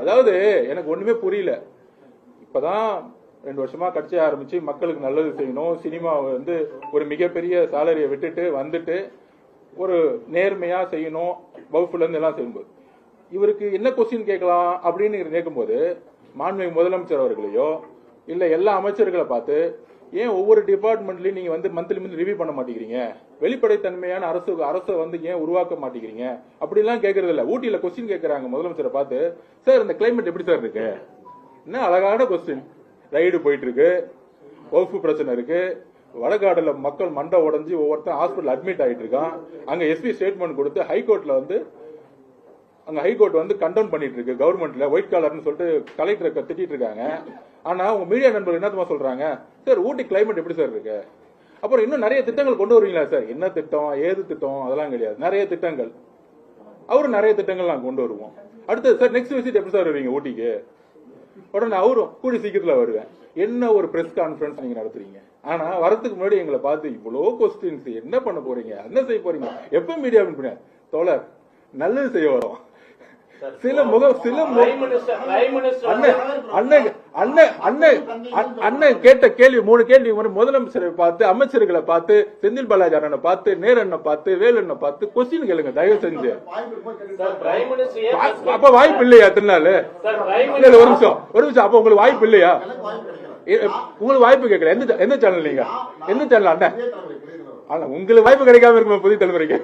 அதாவது எனக்கு ஒண்ணுமே புரியல. இப்பதான் ரெண்டு வருஷமா கட்சி ஆரம்பிச்சு மக்களுக்கு நல்லது செய்யணும். சினிமாவை வந்து ஒரு மிகப்பெரிய சாலரியை விட்டுட்டு வந்துட்டு ஒரு நேர்மையா செய்யணும். வகுப்புல இருந்து எல்லாம் செய்யும்போது. இவருக்கு என்ன கொஸ்டின் கேட்கலாம் அப்படின்னு கேட்கும்போது மாண்புமிகு முதலமைச்சர் அவர்களையோ இல்ல எல்லா அமைச்சர்களை பார்த்து ஏன் ஒவ்வொரு டிபார்ட்மெண்ட்லயும் நீங்க வந்து மந்த்லி மந்த்லி ரிவ்யூ பண்ண மாட்டேங்கிறீங்க? வெளிப்படைத்தன்மையான அரசு அரசை வந்து ஏன் உருவாக்க மாட்டேங்கிறீங்க? அப்படிலாம் கேட்கறது இல்ல. ஊட்டியில கொஸ்டின் கேட்கறாங்க முதலமைச்சரை பார்த்து சார் இந்த கிளைமேட் எப்படி சார் இருக்கு? என்ன அழகான கொஸ்டின் ரைடு போயிட்டு இருக்கு வகுப்பு பிரச்சனை இருக்கு. வடகாடுல மக்கள் மண்டை உடஞ்சி ஒவ்வொருத்தன் ஹாஸ்பிட்டல் அட்மிட் ஆயிட்டு இருக்கான். அங்க எஸ்பி ஸ்டேட்மெண்ட் கொடுத்து ஹைகோர்ட்ல வந்து அங்க ஹைகோர்ட் வந்து கண்டோன் பண்ணிட்டு இருக்கு கவர்மெண்ட்ல ஒயிட் கலர்னு சொல்லிட்டு கலெக்டரை திட்டிட்டு இருக்காங்க. ஆனா உங்க மீடியா நண்பர்கள் என்னத்தமா சொல்றாங்க? சார் ஊட்டி கிளைமேட் எப்படி சார் இருக்கு? அப்புறம் இன்னும் நிறைய திட்டங்கள் கொண்டு வருவீங்களா சார்? என்ன திட்டம்? ஏது திட்டம்? அதெல்லாம் கிடையாது. நிறைய திட்டங்கள். அவரும் நிறைய திட்டங்கள் நாங்கள் கொண்டு வருவோம். அடுத்தது சார் நெக்ஸ்ட் விசிட் எப்படி சார் வருவீங்க ஊட்டிக்கு? உடனே அவரும் கூடி சீக்கிரத்தில் வருவேன். என்ன ஒரு பிரஸ் கான்ஃபரன்ஸ் நீங்க நடத்துறீங்க? ஆனா வரதுக்கு முன்னாடி எங்களை பார்த்து இவ்வளோ கொஸ்டின்ஸ் என்ன பண்ண போறீங்க? என்ன செய்ய போறீங்க? எப்ப மீடியா பண்ண தோழர் நல்லது செய்ய வரோம். சில முக சில அண்ணன் கேட்ட கேள்வி மூணு கேள்வி. முதலமைச்சரை பார்த்து அமைச்சர்களை பார்த்து செந்தில் பாலாஜி அண்ணனை பார்த்து நேரண்ணை பார்த்து வேலண்ணை பார்த்து கொஸ்டின் கேளுங்க தயவு செஞ்சு. அப்ப வாய்ப்பு இல்லையா திருநாள் ஒரு நிமிஷம் ஒரு நிமிஷம். அப்ப உங்களுக்கு வாய்ப்பு இல்லையா? உங்களுக்கு வாய்ப்பு கேட்கல. எந்த எந்த சேனல் நீங்க? எந்த சேனல் அண்ணன் அண்ணா உங்களுக்கு வாய்ப்பு கிடைக்காம இருக்குமா புதிய தலைமுறைக்கு.